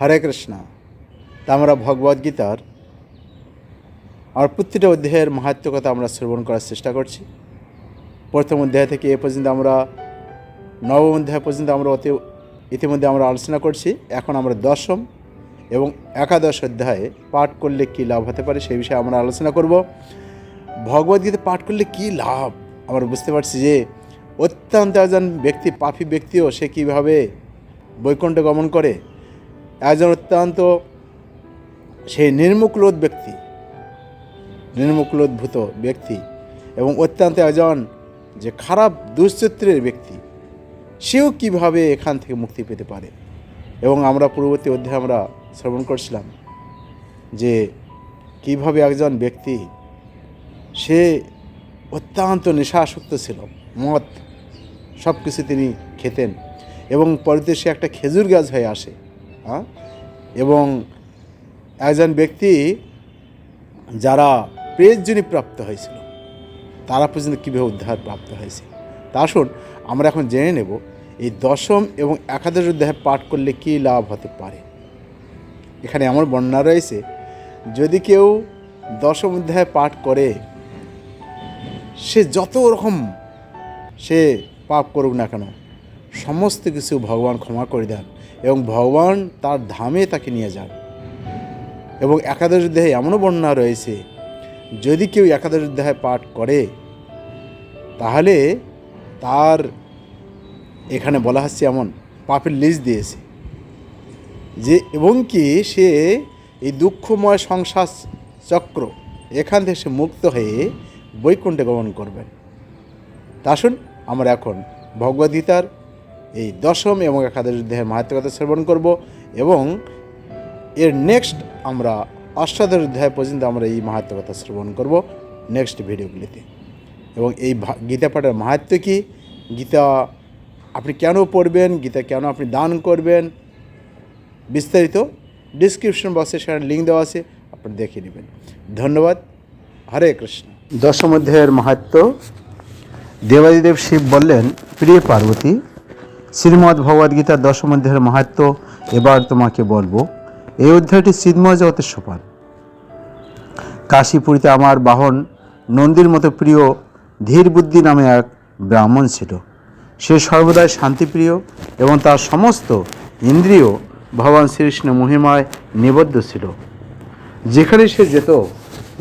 হরে কৃষ্ণ। তা আমরা ভগবদ্গীতার আমার প্রতিটা অধ্যায়ের মাহাত্ম কথা আমরা শ্রবণ করার চেষ্টা করছি। প্রথম অধ্যায় থেকে এ পর্যন্ত আমরা, নবম অধ্যায় পর্যন্ত আমরা অতি, ইতিমধ্যে আমরা আলোচনা করছি। এখন আমরা দশম এবং একাদশ অধ্যায়ে পাঠ করলে কী লাভ হতে পারে সেই বিষয়ে আমরা আলোচনা করব। ভগবদ্গীতা পাঠ করলে কী লাভ? আমরা বুঝতে পারছি যে অত্যন্ত একজন ব্যক্তি, পাপী ব্যক্তিও সে কীভাবে বৈকুণ্ঠ গমন করে একজন অত্যন্ত সেই নির্মুকলোদ ব্যক্তি নির্মুকলোদ্ভূত ব্যক্তি এবং অত্যন্ত একজন যে খারাপ দুশ্চরিত্রের ব্যক্তি, সেও কীভাবে এখান থেকে মুক্তি পেতে পারে? এবং আমরা পূর্ববর্তী অধ্যায়ে আমরা শ্রবণ করছিলাম যে কীভাবে একজন ব্যক্তি, সে অত্যন্ত নেশাসক্ত ছিল, মদ সব কিছু তিনি খেতেন এবং পরেতে সে একটা খেজুর গাছ হয়ে আসে। এবং একজন ব্যক্তি যারা প্রেসজনী প্রাপ্ত হয়েছিল, তারা পর্যন্ত কীভাবে উদ্ধার প্রাপ্ত হয়েছে? তা আসুন, আমরা এখন জেনে নেব, এই দশম এবং একাদশ অধ্যায় পাঠ করলে কী লাভ হতে পারে? এখানে আমার বর্ণনা রয়েছে, যদি কেউ দশম অধ্যায় পাঠ করে, সে যত রকম সে পাপ করুক না কেন, সমস্ত কিছু ভগবান ক্ষমা করে দেন। এবং ভগবান তার ধামে তাকে নিয়ে যান। এবং একাদশ অধ্যায়ে এমনও বর্ণনা রয়েছে, যদি কেউ একাদশ অধ্যায় পাঠ করে, তাহলে তার এখানে বলা হচ্ছে এমন, পাপের লিস্ট দিয়েছে। যে এবং কি সে এই দুঃখময় সংসার চক্র, এখান থেকে সে মুক্ত হয়ে বৈকুণ্ঠে গমন করবেন। তা আসুন আমরা এখন ভগবদ্গীতার এই দশম এবং একাদশ অধ্যায়ের মাহাত্মকতা শ্রবণ করব এবং এর নেক্সট আমরা অষ্টাদশ অধ্যায় পর্যন্ত আমরা এই মাহাত্মকতা শ্রবণ করব নেক্সট ভিডিওগুলিতে। এবং এই গীতা পাঠের মাহাত্ম কী? গীতা আপনি কেন পড়বেন? গীতা কেন আপনি দান করবেন? বিস্তারিত ডিসক্রিপশন বক্সে সেখানে লিঙ্ক দেওয়া আছে আপনি দেখে নেবেন। ধন্যবাদ। হরে কৃষ্ণ। দশম অধ্যায়ের মাহাত্ম, দেবাদিদেব শিব বললেন, প্রিয় পার্বতী শ্রীমদ্ ভগবদ্গীতার দশম অধ্যায়ের মাহাত্ম এবার তোমাকে বলব। এই অধ্যায়টি চিন্ময় জগতের সোপান কাশীপুরীতে আমার বাহন নন্দীর মতো প্রিয় ধীর বুদ্ধি নামে এক ব্রাহ্মণ ছিল। সে সর্বদাই শান্তিপ্রিয় এবং তার সমস্ত ইন্দ্রিয় ভগবান শ্রীকৃষ্ণ মহিমায় নিবদ্ধ ছিল। যেখানে সে যেত,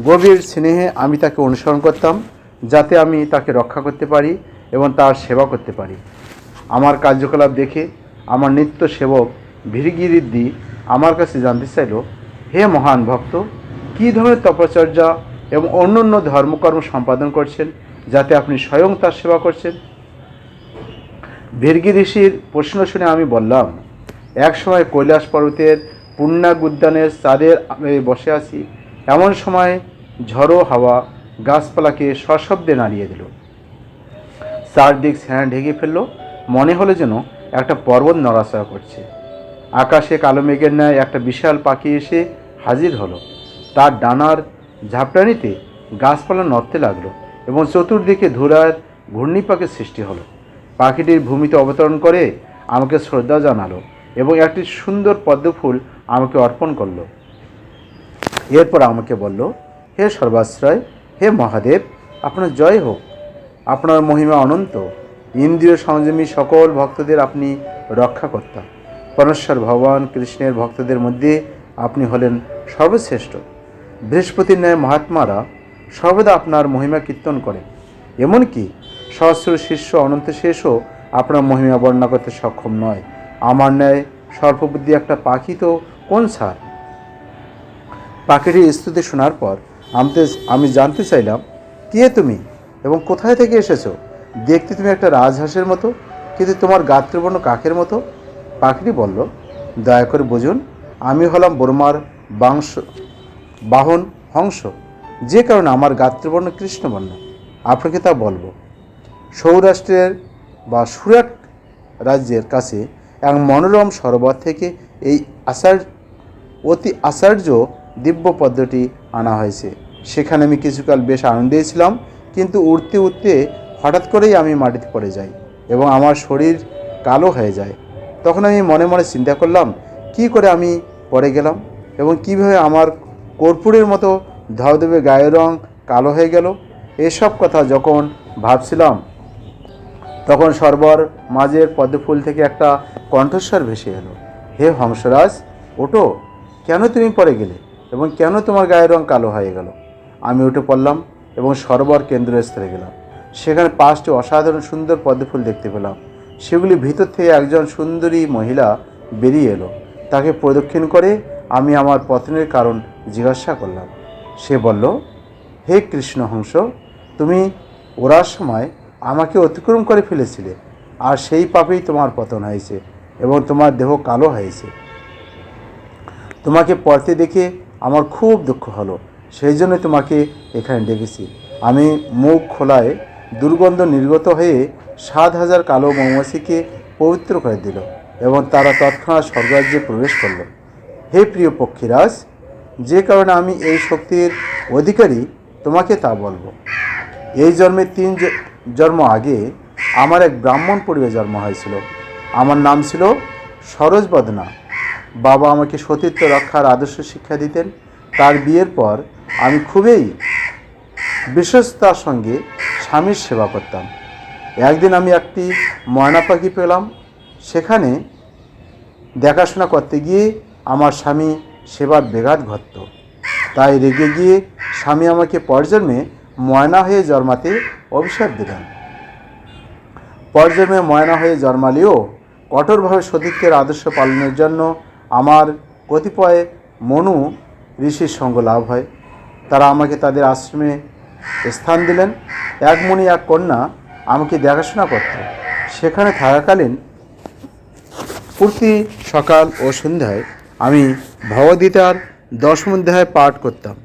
গভীর স্নেহে আমি তাকে অনুসরণ করতাম, যাতে আমি তাকে রক্ষা করতে পারি এবং তার সেবা করতে পারি। আমার কার্যকলাপ দেখে আমার নিত্য সেবক ভীরগিরিদ্দি আমার কাছে জানতে চাইল, হে মহান ভক্ত, কী ধরনের তপচর্যা এবং অন্য অন্য ধর্মকর্ম সম্পাদন করছেন যাতে আপনি স্বয়ং তার সেবা করছেন? ভীর্গি ঋষির প্রশ্ন শুনে আমি বললাম, এক সময় কৈলাস পর্বতের পূর্ণাগ উদ্যানের চাঁদের বসে আছি, এমন সময় ঝড়ো হাওয়া গাছপালাকে সশব্দে নাড়িয়ে দিল। চারদিক ছায়া ঢেকে ফেলল মনে হলো যেন একটা পর্বত নড়াচড়া করছে। আকাশে কালো মেঘের ন্যায় একটা বিশাল পাখি এসে হাজির হলো। তার ডানার ঝাপটানিতে গাছপালা নড়তে লাগল এবং চতুর্দিকে ধুলার ঘূর্ণিপাকের সৃষ্টি হলো। পাখিটির ভূমিতে অবতরণ করে আমাকে শ্রদ্ধা জানালো এবং একটি সুন্দর পদ্মফুল আমাকে অর্পণ করল। এরপর আমাকে বলল, হে সর্বাশ্রয়, হে মহাদেব, আপনার জয় হোক। আপনার মহিমা অনন্ত। ইন্দ্রিয় সংযমী সকল ভক্তদের আপনি রক্ষাকর্তা। পরমেশ্বর ভগবান কৃষ্ণের ভক্তদের মধ্যে আপনি হলেন সর্বশ্রেষ্ঠ। বৃহস্পতির ন্যায় মহাত্মারা সর্বদা আপনার মহিমা কীর্তন করেন। এমনকি সহস্র শিষ্য অনন্ত শেষও আপনার মহিমা বর্ণনা করতে সক্ষম নয়। আমার ন্যায় স্বল্পবুদ্ধি একটা পাখি তো কোন সার পাখিটির স্তুতি শোনার পর আমি জানতে চাইলাম, কে তুমি এবং কোথায় থেকে এসেছ? দেখতে তুমি একটা রাজহাঁসের মতো, কিন্তু তোমার গাত্রবর্ণ কাকের মতো। পাখিটি বলল, দয়া করে বুঝুন, আমি হলাম বর্মার বাংশ, বাহন হংস। যে কারণে আমার গাত্রবর্ণ কৃষ্ণবর্ণ। আপনাকে তা বলব। সৌরাষ্ট্রের বা সুরাট রাজ্যের কাছে এক মনোরম সরোবর থেকে এই আষাঢ়, অতি আশ্চর্য দিব্য পদ্মটি আনা হয়েছে। সেখানে আমি কিছুকাল বেশ আনন্দে ছিলাম, কিন্তু উঠতে উঠতে হঠাৎ করেই আমি মাটিতে পড়ে যাই এবং আমার শরীর কালো হয়ে যায়। তখন আমি মনে মনে চিন্তা করলাম, কি করে আমি পড়ে গেলাম এবং কীভাবে আমার কর্পূরের মতো ধবধবে গায়ের রং কালো হয়ে গেল? এসব কথা যখন ভাবছিলাম, তখন সর্বর মাঝের পদ্মফুল থেকে একটা কণ্ঠস্বর ভেসে এলো। হে হংসরাজ ওটো কেন তুমি পড়ে গেলে এবং কেন তোমার গায়ের রং কালো হয়ে গেল? আমি উঠে পড়লাম এবং সরোবর কেন্দ্রস্থলে গেলাম। সেখানে পাঁচটি অসাধারণ সুন্দর পদ্মফুল দেখতে পেলাম। সেগুলি ভিতর থেকে একজন সুন্দরী মহিলা বেরিয়ে এলো। তাকে প্রদক্ষিণ করে আমি আমার পতনের কারণ জিজ্ঞাসা করলাম। সে বলল, হে কৃষ্ণহংস, তুমি ওরার সময় আমাকে অতিক্রম করে ফেলেছিলে, আর সেই পাপেই তোমার পতন হয়েছে এবং তোমার দেহ কালো হয়েছে। তোমাকে পড়তে দেখে আমার খুব দুঃখ হলো, সেই জন্য তোমাকে এখানে ডেকেছি। আমি মুখ খোলায় দুর্গন্ধ নির্গত হয়ে সাত হাজার কালো মৌমাছিকে পবিত্র করে দিল এবং তারা তৎক্ষণাৎ স্বর্গরাজ্যে প্রবেশ করল। হে প্রিয় পক্ষীরাজ, যে কারণে আমি এই শক্তির অধিকারী তোমাকে তা বলব। এই জন্মের তিন জন্ম আগে আমার এক ব্রাহ্মণ পরিবারে জন্ম হয়েছিল। আমার নাম ছিল সরোজ বদনা। বাবা আমাকে সতীত্ব রক্ষার আদর্শ শিক্ষা দিতেন। তার বিয়ের পর আমি খুবই বিশ্বস্ততার সঙ্গে স্বামীর সেবা করতাম। একদিন আমি একটি ময়না পাখি পেলাম। সেখানে দেখাশোনা করতে গিয়ে আমার স্বামী সেবার বেঘাত ঘটত। তাই রেগে গিয়ে স্বামী আমাকে পরজন্মে ময়না হয়ে জন্মাতে অভিশাপ দিলেন। পরজন্মে ময়না হয়ে জন্মালেও কঠোরভাবে সতীত্বের আদর্শ পালনের জন্য আমার কতিপয় মনু ঋষির সঙ্গ লাভ হয়। তারা আমাকে তাদের আশ্রমে স্থান দিলেন। এক মণি এক কন্যা আমাকে দেখাশোনা করত। সেখানে থাকাকালীন প্রতি সকাল ও সন্ধ্যায় আমি ভগবদ্গীতার দশম অধ্যায় পাঠ করতাম।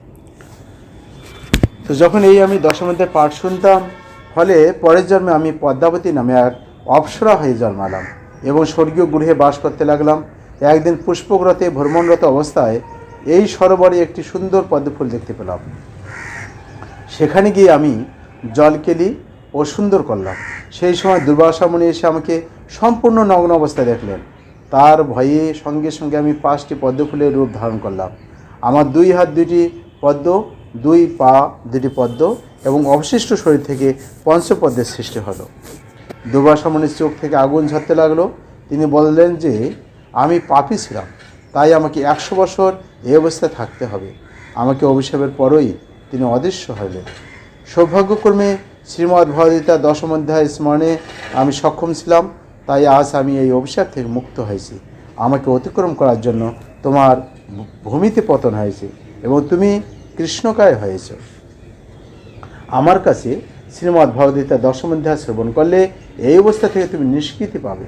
তো যখন এই আমি দশম অধ্যায় পাঠ শুনতাম, ফলে পরের জন্মে আমি পদ্মাবতী নামে এক অপ্সরা হয়ে জন্মালাম এবং স্বর্গীয় গৃহে বাস করতে লাগলাম। একদিন পুষ্পগ্রতে ভ্রমণরত অবস্থায় এই সরোবরে একটি সুন্দর পদ্মফুল দেখতে পেলাম। সেখানে গিয়ে আমি জল কেলি ও সুন্দর করলাম সেই সময় দুর্বাসা মুনি এসে আমাকে সম্পূর্ণ নগ্ন অবস্থায় দেখলেন। তার ভয়ে সঙ্গে সঙ্গে আমি পাঁচটি পদ্মফুলের রূপ ধারণ করলাম। আমার দুই হাত দুইটি পদ্ম, দুই পা দুটি পদ্ম এবং অবশিষ্ট শরীর থেকে পঞ্চপদ্মের সৃষ্টি হলো। দুর্বাসা মুনির চোখ থেকে আগুন ঝরতে লাগল। তিনি বললেন যে, আমি পাপি ছিলাম, তাই আমাকে একশো বছর এই অবস্থায় থাকতে হবে। আমাকে অভিশাপের পরই তিনি অদৃশ্য হলেন সৌভাগ্যক্রমে শ্রীমদ্ ভগবদ্গীতা দশম অধ্যায় স্মরণে আমি সক্ষম ছিলাম, তাই আজ আমি এই অভিশাপ থেকে মুক্ত হয়েছি। আমাকে অতিক্রম করার জন্য তোমার ভূমিতে পতন হয়েছে এবং তুমি কৃষ্ণকায় হয়েছ। আমার কাছে শ্রীমদ্ ভগবদ্গীতা দশম অধ্যায় শ্রবণ করলে এই অবস্থা থেকে তুমি নিষ্কৃতি পাবে।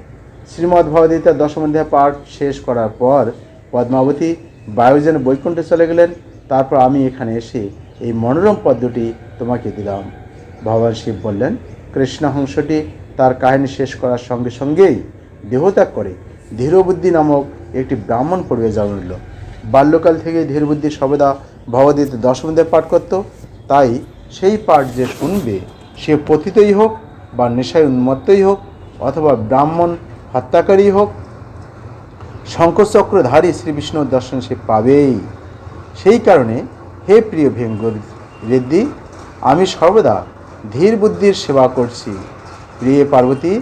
শ্রীমদ্ ভগবদ্গীতা দশম অধ্যায় পাঠ শেষ করার পর পদ্মাবতী বায়ুজনে বৈকুণ্ঠে চলে গেলেন, তারপর আমি এখানে এসে এই মনোরম পদ্মটি তোমাকে দিলাম। ভগবান শিব বললেন কৃষ্ণহংসটি তার কাহিনী শেষ করার সঙ্গে সঙ্গেই দেহত্যাগ করে ধীরবুদ্ধি নামক একটি ব্রাহ্মণ পরিবে জন্ম নিল। বাল্যকাল থেকে ধীরবুদ্ধি সর্বদা ভগবদ্গীতা দশম অধ্যায় পাঠ করত। তাই সেই পাঠ যে শুনবে, সে পতিতই হোক বা নেশায় উন্মত্তই হোক অথবা ব্রাহ্মণ হত্যাকারী হোক শঙ্করচক্রধারী শ্রী বিষ্ণুর দর্শন সে পাবেই। সেই কারণে হে প্রিয় ভেঙ্গ রেদ্দি আমি সর্বদা ধীর বুদ্ধির সেবা করছি। প্রিয় পার্বতী,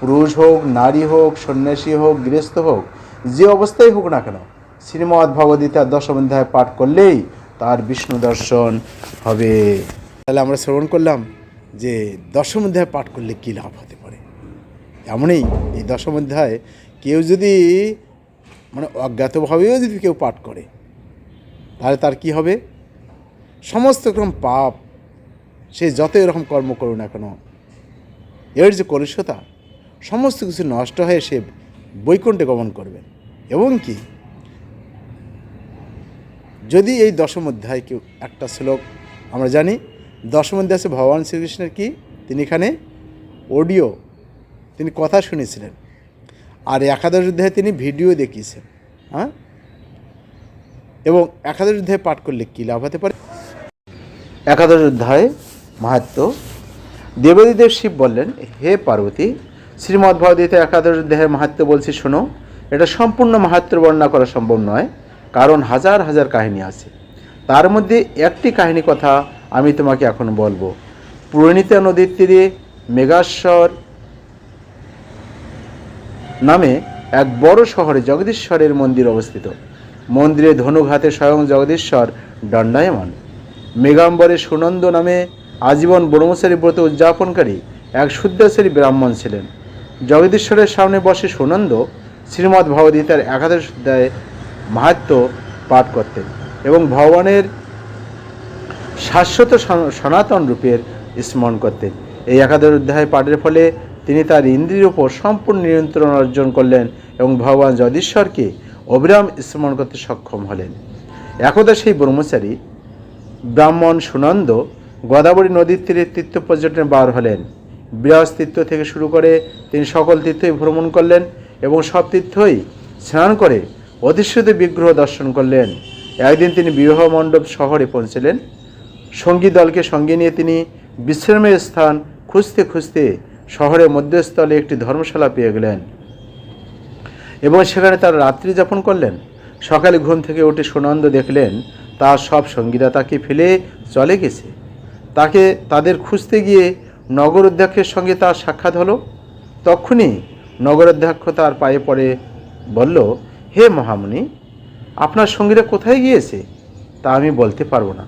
পুরুষ হোক, নারী হোক, সন্ন্যাসী হোক, গৃহস্থ হোক, যে অবস্থায় হোক না কেন, শ্রীমদ্ ভগবদ্গীতার দশম অধ্যায় পাঠ করলেই তার বিষ্ণু দর্শন হবে। তাহলে আমরা শ্রবণ করলাম যে দশম অধ্যায় পাঠ করলে কী লাভ হতে পারে? এমনই এই দশম অধ্যায় কেউ যদি মানে অজ্ঞাতভাবেও যদি কেউ পাঠ করে, তাহলে তার কি হবে? সমস্ত রকম পাপ, সে যত এরকম কর্ম করুক না কেন, এর যে কলুষতা, সমস্ত কিছু নষ্ট হয়ে সে বৈকুণ্ঠে গমন করবে। এবং কি, যদি এই দশম অধ্যায় কেউ একটা শ্লোক আমরা জানি, দশম অধ্যায় আছে ভগবান শ্রীকৃষ্ণের কি, তিনি এখানে অডিও তিনি কথা শুনেছিলেন। আর একাদশ অধ্যায়ে তিনি ভিডিও দেখিয়েছেন হ্যাঁ? এবং একাদশ অধ্যায় পাঠ করলে কী লাভ হতে পারে? একাদশ অধ্যায় মাহাত্ম দেবাদিদেব শিব বললেন, হে পার্বতী শ্রীমদ্ ভগবদ্গীতা একাদশ অধ্যায়ের মাহাত্ম বলছি, শোনো। এটা সম্পূর্ণ মাহাত্ম বর্ণনা করা সম্ভব নয়, কারণ হাজার হাজার কাহিনী আছে। তার মধ্যে একটি কাহিনী কথা আমি তোমাকে এখন বলব। পূর্ণিতা নদীর তীরে মেঘাশ্বর নামে এক বড় শহরে জগদীশ্বরের মন্দির অবস্থিত। মন্দিরে ধনুঘাতে স্বয়ং জগদীশ্বর দণ্ডায়মান। মেঘাম্বরে সুনন্দ নামে আজীবন ব্রহ্মচারী ব্রত উদযাপনকারী এক শুদ্ধাচারী ব্রাহ্মণ ছিলেন। জগদীশ্বরের সামনে বসে সুনন্দ শ্রীমদ্ ভগবদ্গীতার একাদশ অধ্যায়ে মাহাত্ম পাঠ করতেন এবং ভগবানের শাশ্বত সনাতন রূপের স্মরণ করতেন। এই একাদশ অধ্যায় পাঠের ফলে তিনি তার ইন্দ্রিয়ের উপর সম্পূর্ণ নিয়ন্ত্রণ অর্জন করলেন এবং ভগবান জগদীশ্বরকে অবিরাম স্মরণ করতে সক্ষম হলেন। একদা সেই ব্রহ্মচারী ব্রাহ্মণ সুনন্দ গোদাবরী নদীর তীরে তীর্থ পর্যটনে বার হলেন। বিরাজ তীর্থ থেকে শুরু করে তিনি সকল তীর্থই ভ্রমণ করলেন এবং সব তীর্থই স্নান করে অধিষ্ঠিত বিগ্রহ দর্শন করলেন। একদিন তিনি বিবাহ মণ্ডপ শহরে পৌঁছলেন। সঙ্গী দলকে সঙ্গে নিয়ে তিনি বিশ্রামের স্থান খুঁজতে খুঁজতে শহরের মধ্যস্থলে একটি ধর্মশালা পেয়ে গেলেন এবং সেখানে তার রাত্রি যাপন করলেন। সকালে ঘুম থেকে উঠে সুনন্দ দেখলেন তার সব সঙ্গীরা তাকে ফেলে চলে গেছে। তাকে তাদের খুঁজতে গিয়ে নগর অধ্যক্ষের সঙ্গে তার সাক্ষাৎ হলো। তখনই নগর অধ্যক্ষ তার পায়ে পড়ে বলল, হে মহামুনি আপনার সঙ্গীরা কোথায় গিয়েছে? তা আমি বলতে পারব না।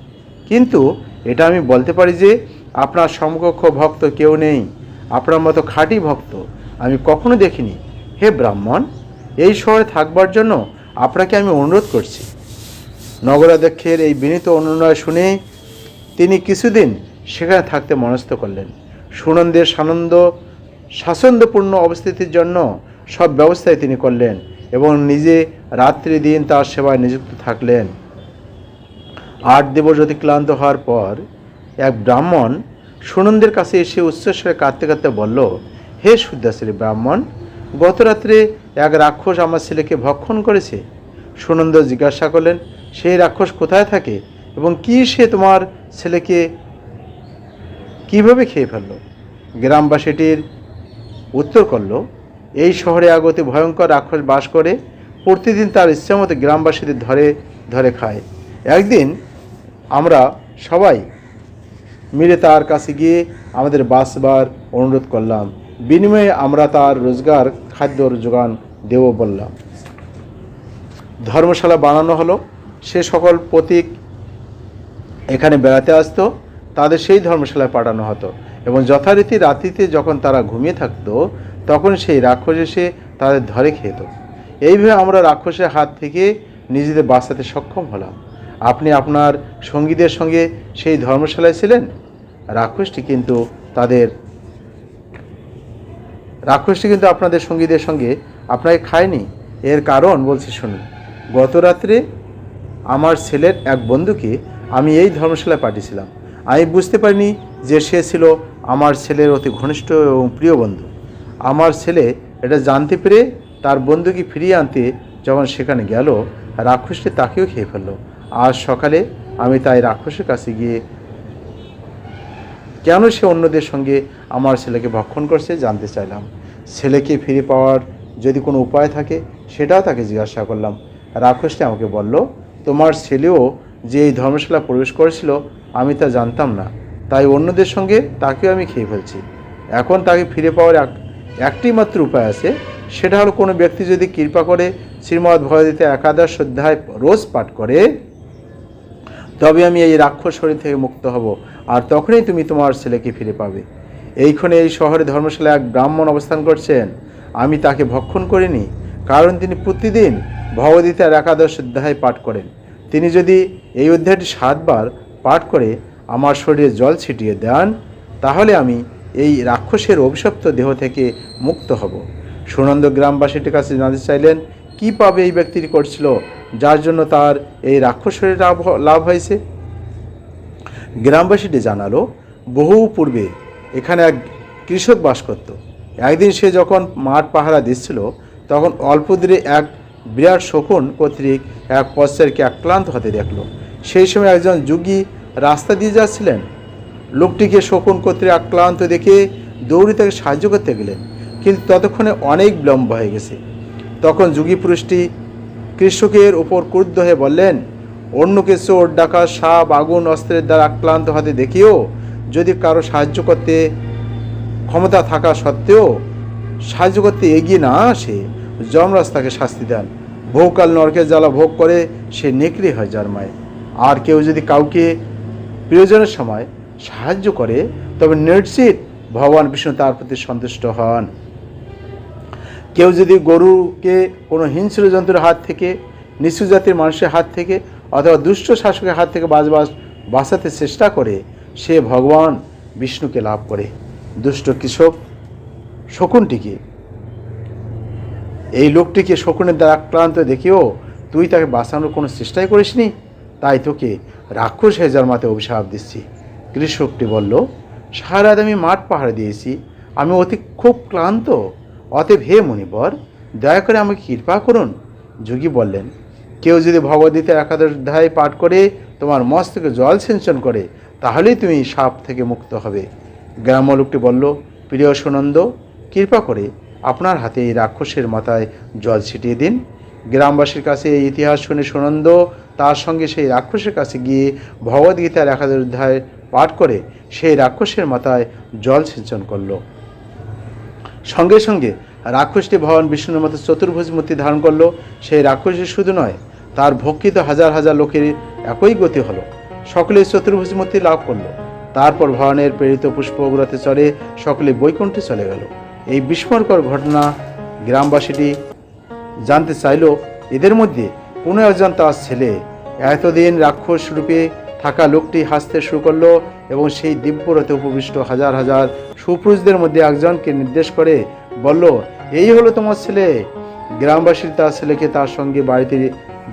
কিন্তু এটা আমি বলতে পারি যে, আপনার সমকক্ষ ভক্ত কেউ নেই। আপনার মতো খাঁটি ভক্ত আমি কখনো দেখিনি। হে ব্রাহ্মণ, এই শহরে থাকবার জন্য আপনাকে আমি অনুরোধ করছি। নগরাধ্যক্ষের এই বিনীত অনুনয় শুনে তিনি কিছুদিন সেখানে থাকতে মনস্থ করলেন। সুনন্দের সানন্দ, স্বাচ্ছন্দ্যপূর্ণ অবস্থিতির জন্য সব ব্যবস্থাই তিনি করলেন এবং নিজে রাত্রি দিন তার সেবায় নিযুক্ত থাকলেন। আট দিবস অতিক্লান্ত হওয়ার পর এক ব্রাহ্মণ সুনন্দের কাছে এসে উচ্চস্বরে কাঁদতে কাঁদতে বলল, হে শুদ্ধাশ্রী ব্রাহ্মণ, গতরাত্রে এক রাক্ষস আমার ছেলেকে ভক্ষণ করেছে? সুনন্দ জিজ্ঞাসা করলেন সেই রাক্ষস কোথায় থাকে এবং কি সে তোমার ছেলেকে কীভাবে খেয়ে ফেলল? গ্রামবাসীটির উত্তর করল, এই শহরে আগতে ভয়ঙ্কর রাক্ষস বাস করে, প্রতিদিন তার ইচ্ছামতো গ্রামবাসীদের ধরে ধরে খায়। একদিন আমরা সবাই মিলে তার কাছে গিয়ে আমাদের বাসবার অনুরোধ করলাম। বিনিময়ে আমরা তার রোজগার, খাদ্যর যোগান দেব বললাম। ধর্মশালা বানানো হলো। সে সকল প্রতীক এখানে বেড়াতে আসতো, তাদের সেই ধর্মশালায় পাঠানো হতো এবং যথারীতি রাত্রিতে যখন তারা ঘুমিয়ে থাকতো, তখন সেই রাক্ষস এসে তাদের ধরে খেত। এইভাবে আমরা রাক্ষসের হাত থেকে নিজেদের বাঁচাতে সক্ষম হলাম। আপনি আপনার সঙ্গীদের সঙ্গে সেই ধর্মশালায় ছিলেন? রাক্ষসটি কিন্তু তাদের, রাক্ষসটি কিন্তু আপনাদের সঙ্গীদের সঙ্গে আপনাকে খায়নি। এর কারণ বলছি শুনুন। গত রাত্রে আমার ছেলের এক বন্ধুকে আমি এই ধর্মশালায় পাঠিয়েছিলাম। আমি বুঝতে পারিনি যে সে ছিল আমার ছেলের অতি ঘনিষ্ঠ এবং প্রিয় বন্ধু। আমার ছেলে এটা জানতে পেরে তার বন্ধুকে ফিরিয়ে আনতে যখন সেখানে গেল, রাক্ষসটি তাকেও খেয়ে ফেলল। আজ সকালে আমি তাই রাক্ষসের কাছে গিয়ে কেন সে অন্যদের সঙ্গে আমার ছেলেকে ভক্ষণ করছে জানতে চাইলাম। ছেলেকে ফিরে পাওয়ার যদি কোনো উপায় থাকে, সেটাও তাকে জিজ্ঞাসা করলাম। রাক্ষসটি আমাকে বলল তোমার ছেলেও যে এই ধর্মশালা প্রবেশ করেছিল, আমি তা জানতাম না। তাই অন্যদের সঙ্গে তাকেও আমি খেয়ে ফেলছি। এখন তাকে ফিরে পাওয়ার এক একটি মাত্র উপায় আছে। সেটা হলো কোনো ব্যক্তি যদি কৃপা করে শ্রীমৎ ভগবতীতে একাদশ অধ্যায় রোজ পাঠ করে, তবে আমি এই রাক্ষস শরীর থেকে মুক্ত হব আর তখনই তুমি তোমার ছেলেকে ফিরে পাবে। এইখানে এই শহরে ধর্মশালায় এক ব্রাহ্মণ অবস্থান করছেন। আমি তাকে ভক্ষণ করিনি, কারণ তিনি প্রতিদিন ভগবদ্গীতার একাদশ অধ্যায় পাঠ করেন। তিনি যদি এই অধ্যায়টি সাতবার পাঠ করে আমার শরীরে জল ছিটিয়ে দেন, তাহলে আমি এই রাক্ষসের অভিশপ্ত দেহ থেকে মুক্ত হব। সুনন্দ গ্রামবাসীটির কাছে জানতে চাইলেন, কি পাবে এই ব্যক্তিটি করছিল, যার জন্য তার এই রাক্ষসের লাভ লাভ হয়েছে? গ্রামবাসীটি জানালো, বহু পূর্বে এখানে এক কৃষক বাস করত। একদিন সে যখন মাঠ পাহারা দিচ্ছিল, তখন অল্প দূরে এক বিরাট শকুন কর্তৃক এক পশ্চারকে আক্রান্ত হতে দেখল। সেই সময় একজন যুগী রাস্তা দিয়ে যাচ্ছিলেন। লোকটিকে শকুন কর্তৃক আক্রান্ত দেখে দৌড়ে তাকে সাহায্য করতে গেলেন, কিন্তু ততক্ষণে অনেক বিলম্ব হয়ে গেছে। তখন যুগী পুরুষটি কৃষকের ওপর ক্রুদ্ধ হয়ে বললেন, অন্যকে চোর ডাকা সাপ, আগুন, অস্ত্রের দ্বারা আক্রান্ত হতে দেখিও। যদি কারও সাহায্য করতে ক্ষমতা থাকা সত্ত্বেও সাহায্য করতে এগিয়ে না আসে যমরাজ তাকে শাস্তি দেন। বহুকাল নরকের জ্বালা ভোগ করে সে নেকড়ে হয় জন্মায় আর কেউ যদি কাউকে প্রয়োজনের সময় সাহায্য করে, তবে নিশ্চিত ভগবান বিষ্ণু তার প্রতি সন্তুষ্ট হন। কেউ যদি গরুকে কোনো হিংস্র জন্তুর হাত থেকে নিচু জাতির মানুষের হাত থেকে, অথবা দুষ্ট শাসকের হাত থেকে বাঁচবাস বাঁচাতে চেষ্টা করে, সে ভগবান বিষ্ণুকে লাভ করে। দুষ্ট কৃষক শকুনটিকে এই লোকটিকে শকুনের দ্বারা আক্রান্ত দেখেও, তুই তাকে বাঁচানোর কোনো চেষ্টাই করিসনি। তাই তোকে রাক্ষস হয়ে জন্মাতে অভিশাপ দিচ্ছি। কৃষকটি বলল সারা রাত আমি মাঠ পাহাড়ে দিয়েছি। আমি অতি খুব ক্লান্ত। অতএব হে মণিবর, দয়া করে আমাকে কৃপা করুন। যোগী বললেন, কেউ যদি ভগবদ্গীতার একাদশ অধ্যায় পাঠ করে, তোমার মস্তকে জল সিঞ্চন করে, তাহলেই তুমি সাপ থেকে মুক্ত হবে। গ্রাম্য লোকটি বলল, প্রিয় সুনন্দ, কৃপা করে। আপনার হাতে এই রাক্ষসের মাথায় জল ছিটিয়ে দিন। গ্রামবাসীর কাছে এই ইতিহাস শুনে সুনন্দ তার সঙ্গে সেই রাক্ষসের কাছে গিয়ে ভগবদ্গীতার একাদশ অধ্যায় পাঠ করে সেই রাক্ষসের মাথায় জল সিঞ্চন করল। সঙ্গে সঙ্গে রাক্ষসটি ভগবান বিষ্ণুর মতো চতুর্ভুজ মূর্তি ধারণ করল। সেই রাক্ষসী শুধু নয়, তার ভক্ষিত হাজার হাজার লোকের একই গতি হলো। সকলে চতুর্ভুজ মূর্তি লাভ করল। তারপর ভগবানের প্রেরিত পুষ্পগ্রতে চড়ে সকলে বৈকুণ্ঠে চলে গেল। এই বিস্ময়কর ঘটনা গ্রামবাসীটি জানতে চাইল, এদের মধ্যে কোনো একজন তার ছেলে। এতদিন রাক্ষস রূপে থাকা লোকটি হাসতে শুরু করল এবং সেই দিব্যরথে উপবিষ্ট হাজার হাজার সুপুরুষদের মধ্যে একজনকে নির্দেশ করে বলল, এই হলো তোমার ছেলে। গ্রামবাসী তার ছেলেকে তার সঙ্গে বাড়িতে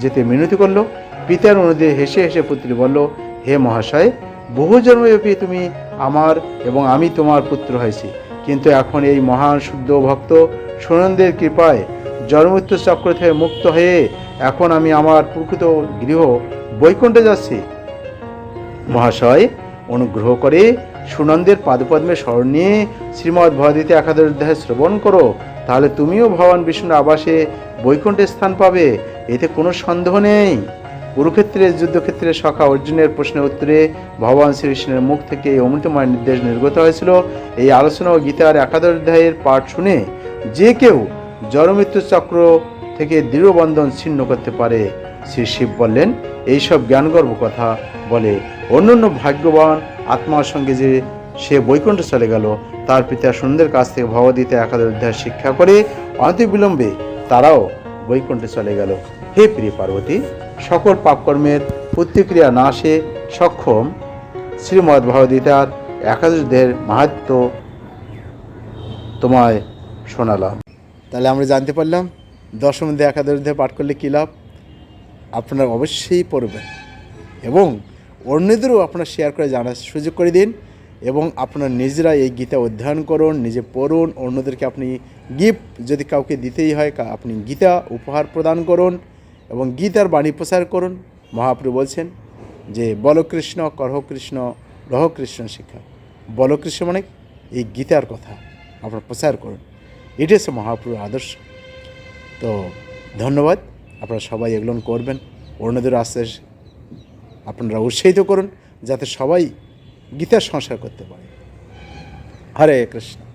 যেতে মিনতি করল। পিতার অনুদে হেসে হেসে পুত্রী বলল, হে মহাশয়, বহু জন্মব্যাপী তুমি আমার এবং আমি তোমার পুত্র হয়েছি। কিন্তু এখন এই মহান শুদ্ধ ভক্ত সুনন্দের কৃপায় জন্মমৃত্যু চক্র থেকে মুক্ত হয়ে এখন আমি আমার প্রকৃত গৃহ বৈকুণ্ঠে যাচ্ছি। মহাশয়, অনুগ্রহ করে সুনন্দের পাদপদ্মে স্মরণ নিয়ে শ্রীমদ্ ভগবদ্গীতা একাদশ অধ্যায় শ্রবণ করো। তাহলে তুমিও ভগবান বিষ্ণুর আবাসে বৈকুণ্ঠে স্থান পাবে, এতে কোনো সন্দেহ নেই। কুরুক্ষেত্রের যুদ্ধক্ষেত্রে সখা অর্জুনের প্রশ্নের উত্তরে ভগবান শ্রীকৃষ্ণের মুখ থেকে এই অমৃতময় নির্দেশ নির্গত হয়েছিল। এই আলোচনা ও গীতার একাদশ অধ্যায়ের পাঠ শুনে যে কেউ জড়মৃত্যু চক্র থেকে দৃঢ় বন্ধন ছিন্ন করতে পারে, শ্রী শিব বললেন, এইসব জ্ঞানগর্ব কথা বলে অন্যান্য ভাগ্যবান আত্মার সঙ্গে যে সে বৈকুণ্ঠ চলে গেল, তার পিতা সুন্দর কাছ থেকে ভগবদ্গীতা একাদশ অধ্যায় শিক্ষা করে অনতিবিলম্বে তারাও বৈকুণ্ঠে চলে গেল। হে প্রিয় পার্বতী, সকল পাপকর্মের প্রতিক্রিয়া নাশে সক্ষম শ্রীমদ্ ভগবদ্গীতার একাদশ অধ্যায়ের মাহাত্ম তোমায় শোনালাম। তাহলে আমরা জানতে পারলাম, দশম অধ্যায় একাদশ পাঠ করলে কী লাভ? আপনারা অবশ্যই পড়বেন এবং অন্যদেরও আপনারা শেয়ার করে জানার সুযোগ করে দিন এবং আপনার নিজেরা এই গীতা অধ্যয়ন করুন, নিজে পড়ুন, অন্যদেরকে আপনি গিফট যদি কাউকে দিতেই হয় আপনি গীতা উপহার প্রদান করুন। এবং গীতার বাণী প্রচার করুন। মহাপ্রভু বলছেন যে বলকৃষ্ণ করহকৃষ্ণ রহকৃষ্ণ শিক্ষা। বলকৃষ্ণ মানে এই গীতার কথা। আপনারা প্রচার করুন। এটি হচ্ছে মহাপ্রভুর আদর্শ। তো ধন্যবাদ। আপনারা সবাই এগুলো করবেন। অন্যদের আস্তে আপনারা উৎসাহিত করুন, যাতে সবাই গীতার সংসার করতে পারে। হরে কৃষ্ণ।